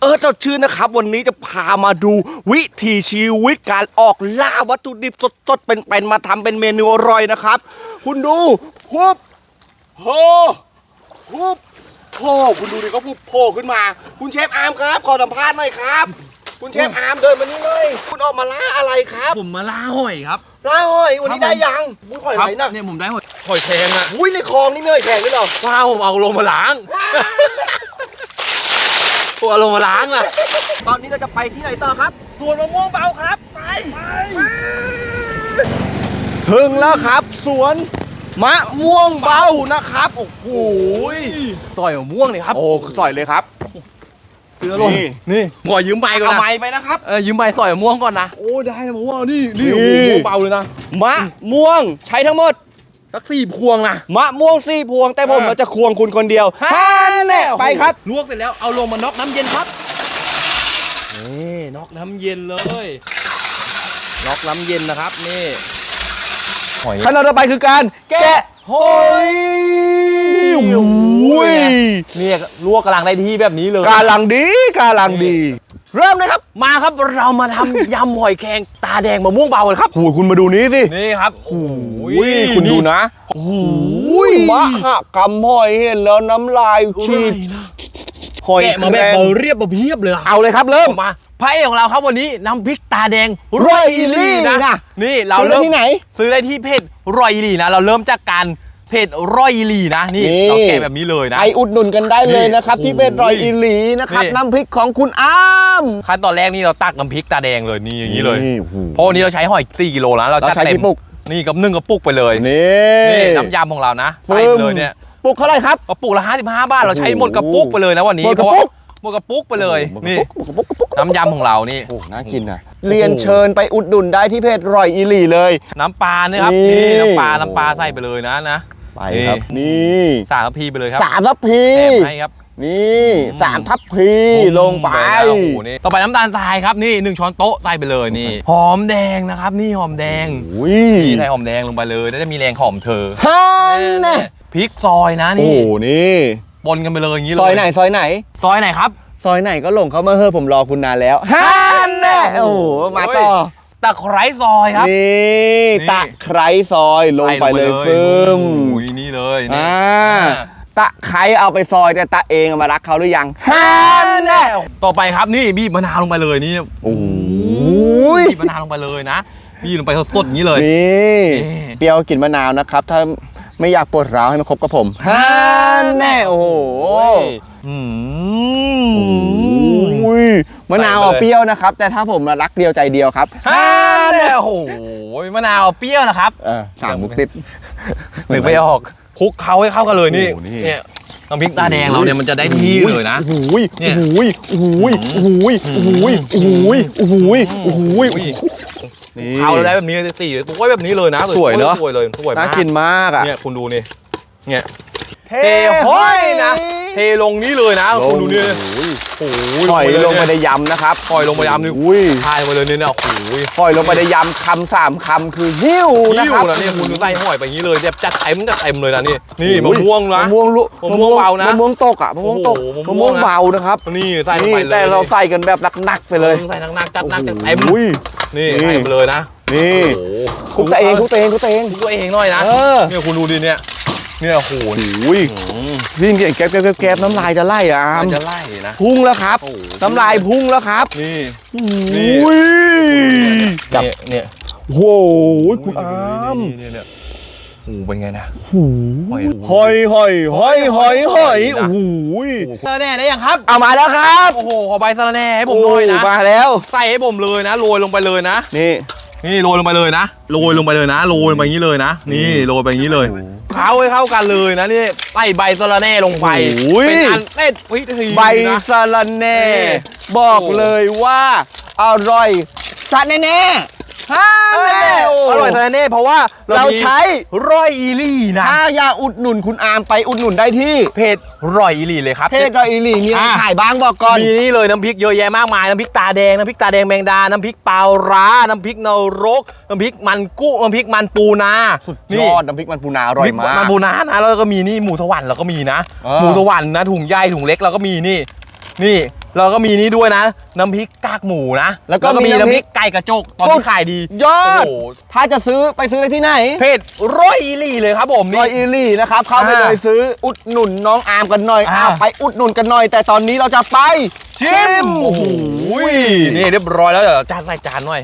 เออสดชื่นนะครับ วันนี้จะพามาดูวิถีชีวิตการออกล่าวัตถุดิบสดๆเป็นๆมาทำเป็นเมนูอร่อยนะครับ คุณดูฮุบโฮฮุบโผล่คุณดูดิเขาพุบโผล่ขึ้นมา คุณเชฟอาร์มครับขอสัมภาษณ์หน่อยครับ คุณเชฟอาร์มเดินมานี่เลยคุณออกมาล่าอะไรครับผมมาล่าหอยครับล่าหอยวันนี้ได้ยังอุ้ยหอยไหนนะเนี่ยผมได้หอยหอยแครงอะอุ้ยในคลองนี่มีหอยแข็งด้วยเหรอว้าวผมเอาลงมาล้าง ผมเอาลงมาล้างอะตอนนี้เราจะไปที่ไหนต่อครับส่วนมะม่วงเบาครับไปถึงแล้วครับ สวนมะม่วงเบานะครับ โอ้โหซอยมะม่วงเลยครับ โอ้สอยเลยครับเสือหล่นนี่นี่ขอยืมใบก่อนเอานะไม้ไปนะครับเออยืมใบซอยมะม่วงก่อนนะ โอ้ได้นะมะม่วงนี่นี่นี่โอ้โหมะม่วงเบาเลยนะ มะม่วงใช้ทั้งหมดสักสี่พวงนะ มะม่วงสี่พวงแต่ผมเออเราจะควงคุณคนเดียวฮ่า แน่ไปครับ ลวกเสร็จแล้วเอาลงมาน็อกน้ำเย็นครับนี่น็อกน้ำเย็นเลยน็อกน้ำเย็นนะครับนี่หอยขั้นตอนต่อไปคือการแกะหอย อุ้ยเนี่ยลวกกำลังได้ที่แบบนี้เลยกาลังดีกาลังดี เริ่มเลยครับ มาครับเรามาทำยำหอยแครงตาแดงมะม่วงเบาเลยครับโอ้ยคุณมาดูนี้สินี่ครับโอ้อุ้ยคุณดูนะโอ้โหอุ้ยมะหะกำหอยเห็นแล้วน้ำลายฉีดหอยแกะมาแบบแครงเบอร์เรียบเบอร์เพียบเลยอะเอาเลยครับเริ่มมาพระเอกของเราครับวันนี้น้ำพริกตาแดงร่อยอีหลี่นะนี่เราซื้อได้เริ่มที่ไหน ซื้อได้ที่เพจร่อยอีหลีนะเราเริ่มจากการ เพจร่อยอีหลีนะนี่นี่ เราแกะแบบนี้เลยนะ ไปอุดหนุนกันได้เลยนะครับ นี่ที่เป็นรอยอีหลีนะครับนี่ น้ำพริกของคุณอ้ามขั้นตอนแรกนี่เราตักน้ำพริกตาแดงเลยนี่อย่างนี้เลยโอ้โห เพราะวันนี้เราใช้หอย4กิโลนะเราเราจัดใช้เต็มกี่ปุก นี่กับนึ่งกระปุกไปเลยนี่นี่น้ำยำของเรานะฟึ่ใส่มไปเลยเนี่ยปุกเท่าไหร่ครับ กระปุกละ55บาทเราใช้หมดกระปุกไปเลยนะวันนี้หมดกระปุก เพาว่าหมดกระปุกไปเลยโอ้โหนี่ ปุกปุกปุกปุกน้ำยำของเรานี่ โอ้โหน่ากินนะเรียนเชิญไปอุดหนุนได้ที่เพจรอยอีหลีเลย น้ำปลาเนี่ยครับนี่ นี่น้ำปลาน้ำปลาใส่ไปเลยนะนะ ไปครับ นี่สามกะพีไปเลยครับสามทัพพีแถมให้ครับ นี่อืมสามทัพพีลงไปแล้วโอ้โหนี่ต่อไปน้ำตาลทรายครับนี่หนึ่งช้อนโต๊ะใส่ไปเลยนี่ หอมแดงนะครับ นี่หอมแดงอุ้ยนี่ใส่หอมแดงลงไปเลยแล้วจะมีแรงหอมเธอฮันน่ะพริกซอยนะโอ้นี่โหนี่ปนกันไปเลยอย่างนี้เลยซอยไหนซอยไหน ซอยไหนครับ ซอยไหนก็หลงเขามาเฮ้อะผมรอคุณนานแล้วฮันน่ะโอ้โหมาต่อ ตะไคร้ซอยครับนี่นี่ตะไคร้ซอยลงไปเลยฟึ่มโอ้ยนี่เลยนี่อ่าตะไคร้เอาไปซอยแต่ตะเองเอามารักเขาหรือยังฮันน่ะต่อไปครับนี่บีบมะนาวลงไปเลยนี่โอ้ยบีบมะนาวลงไปเลยนะบีบลงไปสดๆอย่างนี้เลยนี่นี่เปรี้ยวกลินมะนาวนะครับ ถ้าไม่อยากปวดร้าวให้มาคบกับผมฮันแน่โอ้โหอื มอุ้ยมะนาวใส่ไปเลยเปรี้ยวนะครับ แต่ถ้าผมรักเดียวใจเดียวครับฮ่าเนี่ยโอ้โหมะนาวเปรี้ยวนะครับเออสามมุกติดนึกไม่ออกคลุกเคล้าให้เข้ากันเลยนี่โอ้โหนี่เนี่ยน้ำพริกตาแดงเราเนี่ยมันจะได้ที่เลยนะโอ้โหเนี่ยโอ้โหโอ้โหโอ้โหโอ้โหโอ้โหโอ้โหโอ้โหนี่เอาได้แบบนี้เลยสี่ตัวแบบนี้เลยนะสวยเนอะสวยเลยสวยมาน่ากกินมากอะเนี่ยคุณดูนี่เนี่ย เทเทห้อยนะ เทลงนี้เลยนะลคุณงดูนี่โอ้โหปล่อยลงไปในในยำนะครับปล่อยลงไปยำนี่อุ้ยทายมาเลยเนี่ยโอ้โหปล่อยลงไปในยำคำสามคำคือหิ้วนะนี่ครับนะเนี่ยคุณดูใส่ห้อยไปอย่างนี้เลยแบบจัดเต็มจัดเต็มเลยนะนี่นี่มะม่วงนะมะม่วงลุมะม่วงเบานะมะม่วงตกอะมะม่วงตกโอ้โหมะมะม่ม่ววงงนะเบานะครับนี่ใส่ลงนี่ไปเลยแต่เราใส่กันแบบหนักๆไปเลยใส่หนักๆจัดหนักจัดเต็มอุ้ยนี่นี่ใส่ไปเลยนะนี่โอ้โหคุกตัวเองคุกตัวเองคุกตัวเองคุกตัวเองหน่อยนะเออเนี่ยคุณดูดิเนี่ย เนี่ยโอ้โหอุ้ยวิ่งเก่งแก๊บแก๊บแก๊บแก๊บน้ำลายจะไล่อะอามมันจะไล่นะพุ่งแล้วครับโอ้โหน้ำลายพุ่งแล้วครับ นี่อุ้ยจับเนี่ยเนี่ยโอ้โหคุณอามนี่เนี่ยโอ้โหเป็นไงนะโอ้โหหอยหอยหอยหอยหอยหอยโอ้โหสะระแหน่ได้ยังครับ เอามาแล้วครับ โอ้โห ขอใบสะระแหน่ให้ผมหน่อยนะโมาแล้ว ใส่ให้ผมเลยนะ โรยลงไปเลยนะ นี่ นี่โรยลงไปเลยนะ โรยลงไปเลยนะ โรยลงไปอย่างนี้เลยนะ นี่โรยไปอย่างนี้เลย เข้าให้เข้ากันเลยนะนี่ใส่ใบสะระแหน่ลงไปโอ้ยเป็นอันเต้นวิธีใบนะ สะระแหน่นี่บอกโอ้เลยว่า อร่อยสัดแน่ๆฮ่าแน่ โอร่อยสะระแหน่เพราะว่าเราใช้ร้อยอีหลี่นะถ้าอยากอุดหนุนคุณอามไปอุดหนุนได้ที่เพจร้อยอีหลี่เลยครับเพจดอยอีหลีมีอะไรอะขายบ้างบอกก่อนมีนี่เลยน้ำพริกเยอะแยะมากมายน้ำพริกตาแดงน้ำพริกตาแดงแมงดาน้ำพริกปลาร้าน้ำพริกนรกน้ำพริกมันกุ้งน้ำพริกมันปูนาสุดยนี่อดน้ำพริกมันปูนาอร่อยมากมันปูนานะแล้วก็มีนี่หมูสวรรค์เราก็มีนะเออหมูสวรรค์นะถุงใหญ่ถุงเล็กเราก็มีนี่นี่ เราก็มีนี้ด้วยนะ น้ำพริกกากหมูนะแล้วก็มีน้ำน้ำพพริริกกไก่กระจกตอนที่ขายดียอดโอ้โหถ้าจะซื้อไปซื้อได้ที่ไหนเพจร้อยอีหลี่เลยครับผมรนี่ อยอีลี่นะครับเข้าไปอ่าเลยซื้ออุดหนุนน้องอาร์มกันหน่อยอ่า อ้าวไปอุดหนุนกันหน่อย แต่ตอนนี้เราจะไปชิมโอ้โหนี่เรียบร้อยแล้วเดี๋ยวจานใส่จานหน่อย